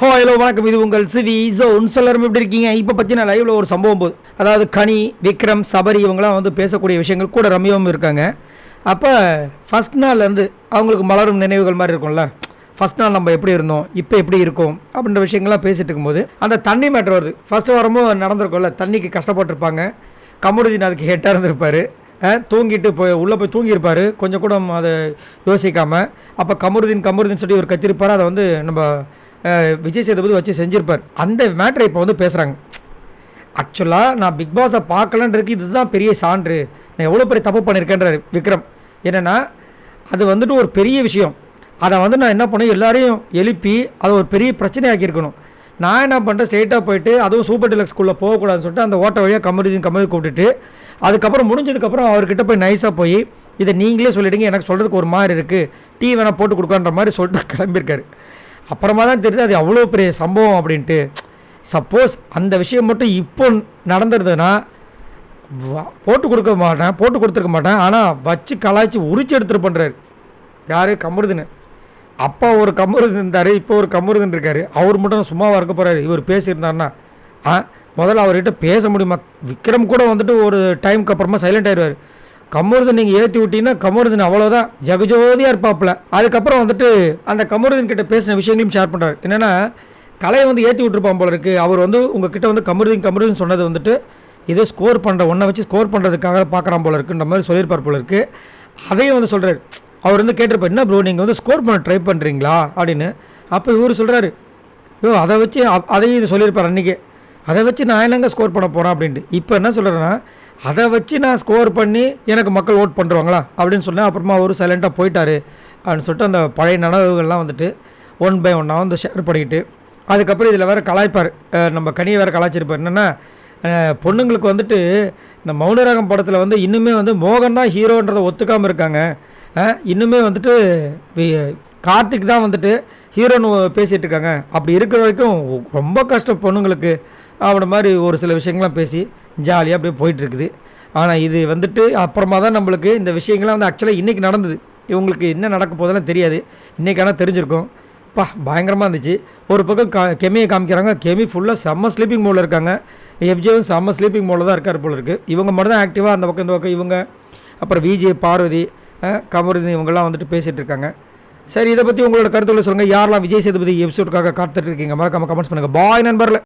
ஹோ ஹலோ வணக்கம். இது உங்கள் சிவி. ஒன் எல்லாரும் எப்படி இருக்கீங்க? இப்போ பற்றின லைவில் ஒரு சம்பவம் போகுது அதாவது கனி விக்ரம் சபரி இவங்களாம் வந்து பேசக்கூடிய விஷயங்கள் கூட ரம்யாவும் இருக்காங்க. அப்போ ஃபஸ்ட் நாள்லேருந்து அவங்களுக்கு மலரும் நினைவுகள் மாதிரி இருக்கும்ல. ஃபஸ்ட் நாள் நம்ம எப்படி இருந்தோம்? இப்போ எப்படி இருக்கோம்? அப்படின்ற விஷயங்கள்லாம் பேசிட்டு இருக்கும்போது அந்த தண்ணி மேட்ரு வருது. ஃபஸ்ட்டு வரும்போது நடந்திருக்கும்ல. தண்ணிக்கு கஷ்டப்பட்டிருப்பாங்க. கமருதீன் அதுக்கு ஹெட்டாக இருந்திருப்பார். தூங்கிட்டு போய் உள்ளே போய் தூங்கியிருப்பார். கொஞ்சம் கூட அதை யோசிக்காமல் அப்போ கமருதீன் கமருதீன் சொல்லி ஒரு கத்திருப்பார். அதை வந்து நம்ம விஜய் சேதுபதி வச்சு செஞ்சுருப்பார். அந்த மேட்ரை இப்போ வந்து பேசுகிறாங்க ஆக்சுவலாக நான் பிக் பாஸை பார்க்கலன்றதுக்கு இதுதான் பெரிய சான்று. நான் எவ்வளோ பெரிய தப்பு பண்ணியிருக்கேன்றார் விக்ரம். என்னென்னா அது வந்துட்டு ஒரு பெரிய விஷயம். அதை வந்து நான் என்ன பண்ணேன் எல்லாரையும் எழுப்பி அதை ஒரு பெரிய பிரச்சனையாக்கியிருக்கணும். நான் என்ன பண்ணுறேன் ஸ்ட்ரெயிட்டாக போயிட்டு அதுவும் சூப்பர் டிலக்ஸ் ஸ்கூலில் போகக்கூடாதுன்னு சொல்லிட்டு அந்த ஓட்ட வழியாக கமருதீன் கமருதி கூப்பிட்டுட்டு அதுக்கப்புறம் முடிஞ்சதுக்கப்புறம் அவர்கிட்ட போய் நைஸாக போய் இதை நீங்களே சொல்லிவிடுங்க எனக்கு சொல்கிறதுக்கு ஒரு மாதிரி இருக்குது டீ வேணால் போட்டு கொடுக்கான்ற மாதிரி சொல்லிட்டு கிளம்பியிருக்காரு. அப்புறமா தான் தெரியுது அது அவ்வளோ பெரிய சம்பவம் அப்படின்ட்டு. சப்போஸ் அந்த விஷயம் மட்டும் இப்போ நடந்துருதுன்னா போட்டு கொடுக்க மாட்டேன் போட்டு கொடுத்துருக்க மாட்டேன். ஆனால் வச்சு கலாய்ச்சி உரிச்சு எடுத்துட்டு பண்ணுறாரு யார்? கமருதுன்னு. அப்பா ஒரு கமருது இருந்தார் இப்போ ஒரு கமருதுன்னு இருக்காரு. அவர் மட்டும் சும்மாவாக இருக்க போகிறாரு இவர் பேசியிருந்தாருன்னா ஆ முதல்ல அவர்கிட்ட பேச முடியுமா? விக்ரம் கூட வந்துட்டு ஒரு டைமுக்கு அப்புறமா சைலண்ட் ஆயிடுவார் கமருதன் நீங்கள் ஏற்றி விட்டீங்கன்னா கமருதன் அவ்வளோதான் ஜெகஜோதியாக இருப்பாப்புல. அதுக்கப்புறம் வந்துட்டு அந்த கமருதன் கிட்ட பேசின விஷயங்களையும் ஷேர் பண்ணுறாரு என்னென்னா கலையை வந்து ஏற்றி விட்டுருப்பான் போல இருக்குது அவர் வந்து உங்ககிட்ட வந்து கமருதீன் கமருதீன் சொன்னது வந்துட்டு ஏதோ ஸ்கோர் பண்ணுற ஒன்றை வச்சு ஸ்கோர் பண்ணுறதுக்காக பார்க்குறான் போல இருக்குன்ற மாதிரி சொல்லியிருப்பார் போல இருக்குது அதையும் வந்து சொல்கிறார் அவர் வந்து கேட்டிருப்பார் என்ன ப்ரோ நீங்கள் வந்து ஸ்கோர் பண்ண ட்ரை பண்ணுறீங்களா அப்படின்னு. அப்போ இவர் சொல்கிறாரு ஐயோ அதை வச்சு அதையும் இது சொல்லியிருப்பார் அன்றைக்கி அதை வச்சு நான் என்னங்க ஸ்கோர் பண்ண போகிறேன் அப்படின்ட்டு. இப்போ என்ன சொல்கிறேன்னா அதை வச்சு நான் ஸ்கோர் பண்ணி எனக்கு மக்கள் ஓட் பண்ணுறாங்களா அப்படின்னு சொன்னேன். அப்புறமா அவர் சைலண்ட்டாக போயிட்டாரு. அப்படின்னு சொல்லிட்டு அந்த பழைய நனவுகள்லாம் வந்துட்டு ஒன் பை ஒன்னாக வந்து ஷேர் பண்ணிக்கிட்டு அதுக்கப்புறம் இதில் வேறு கலாய்ப்பார். நம்ம கனியை வேறு கலாய்ச்சிருப்பார். என்னென்னா பொண்ணுங்களுக்கு வந்துட்டு இந்த மௌனராகம் படத்தில் வந்து இன்னுமே வந்து மோகன் தான் ஹீரோன்றதை ஒத்துக்காமல் இருக்காங்க. இன்னுமே வந்துட்டு கார்த்திக் தான் வந்துட்டு ஹீரோன்னு பேசிகிட்டு இருக்காங்க அப்படி இருக்கிற வரைக்கும் ரொம்ப கஷ்டம் பொண்ணுங்களுக்கு அப்படி மாதிரி ஒரு சில விஷயங்கள்லாம் பேசி ஜாலியாக அப்படியே போயிட்டுருக்குது. ஆனால் இது வந்துட்டு அப்புறமா தான் நம்மளுக்கு இந்த விஷயங்கள்லாம் வந்து ஆக்சுவலாக இன்றைக்கி நடந்தது. இவங்களுக்கு என்ன நடக்க போதெல்லாம் தெரியாது. இன்றைக்கி ஆனால் தெரிஞ்சிருக்கும். பா பயங்கரமாக இருந்துச்சு. ஒரு பக்கம் கா கெமியை காமிக்கிறாங்க. கெமி ஃபுல்லாக செம்ம ஸ்லீப்பிங் மோடில் இருக்காங்க. எஃப்ஜேவும் செம்ம ஸ்லீப்பிங் மோடில் தான் இருக்கார் போல இருக்குது இவங்க மட்டும் தான் ஆக்டிவாக அந்த பக்கம் இந்த பக்கம் இவங்க. அப்புறம் விஜே பார்வதி கமருதி இவங்கெல்லாம் வந்துட்டு பேசிகிட்டு இருக்காங்க சரி இதை பற்றி உங்களோட கருத்துக்களை சொல்லுங்கள் யாரெல்லாம் விஜய் சேதுபதி எபிசோடுக்காக காத்துட்டு இருக்கீங்க? மறக்காம கமெண்ட்ஸ் பண்ணுங்கள் பாய் நண்பரில்